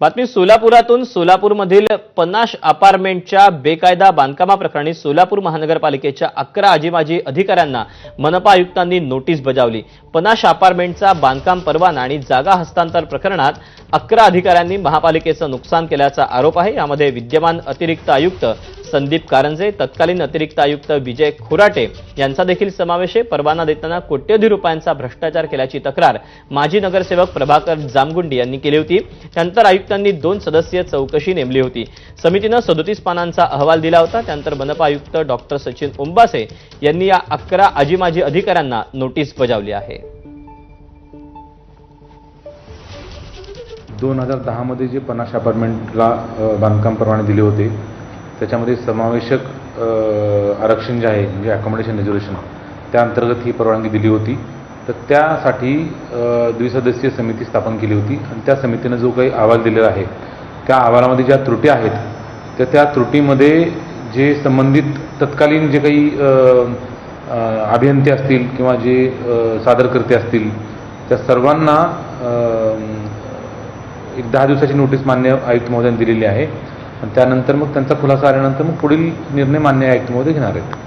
बातमी सोलापुरातून सोलापूरमधील पनाश अपार्टमेंटच्या बेकायदा बांधकामाप्रकरणी सोलापूर महानगरपालिकेच्या अकरा आजीमाजी अधिकाऱ्यांना मनपा आयुक्तांनी नोटीस बजावली. पनाश अपार्टमेंटचा बांधकाम परवाना आणि जागा हस्तांतर प्रकरणात अकरा अधिकाऱ्यांनी महापालिकेचं नुकसान केल्याचा आरोप आहे. यामध्ये विद्यमान अतिरिक्त आयुक्त संदीप कारंजे तत्कालीन अतिरिक्त आयुक्त विजय खोराटे यांचा देखील समावेश आहे. परवाना देताना कोट्यवधी रुपयांचा भ्रष्टाचार केल्याची तक्रार माजी नगरसेवक प्रभाकर जामगुंडी यांनी केली होती. त्यानंतर आयुक्तांनी दोन सदस्यीय चौकशी नेमली होती. समितीनं सदोतीस पानांचा अहवाल दिला होता. त्यानंतर मनपा आयुक्त डॉक्टर सचिन उंबासे यांनी या अकरा आजीमाजी अधिकाऱ्यांना नोटीस बजावली आहे. दोन हजार दहामध्ये जे पन्नास अपार्टमेंटला बांधकाम परवाने दिले होते त्याच्यामध्ये समावेशक आरक्षण जे आहे म्हणजे अकोमोडेशन रिझर्वेशन त्या अंतर्गत ही परवानगी दिली होती. तर त्यासाठी द्विसदस्यीय समिती स्थापन केली होती आणि त्या समितीनं जो काही अहवाल दिलेला आहे त्या अहवालामध्ये ज्या त्रुटी आहेत तर त्या त्रुटीमध्ये जे संबंधित तत्कालीन जे काही अभियंते असतील किंवा जे सादरकर्ते असतील त्या सर्वांना एक दहा दिवसाची नोटीस मान्य आयुक्त महोदयांनी दिलेली आहे. त्यानंतर मग त्यांचा खुलासा आल्यानंतर मग पुढील निर्णय मान्य आयुक्तमध्ये घेणार आहेत.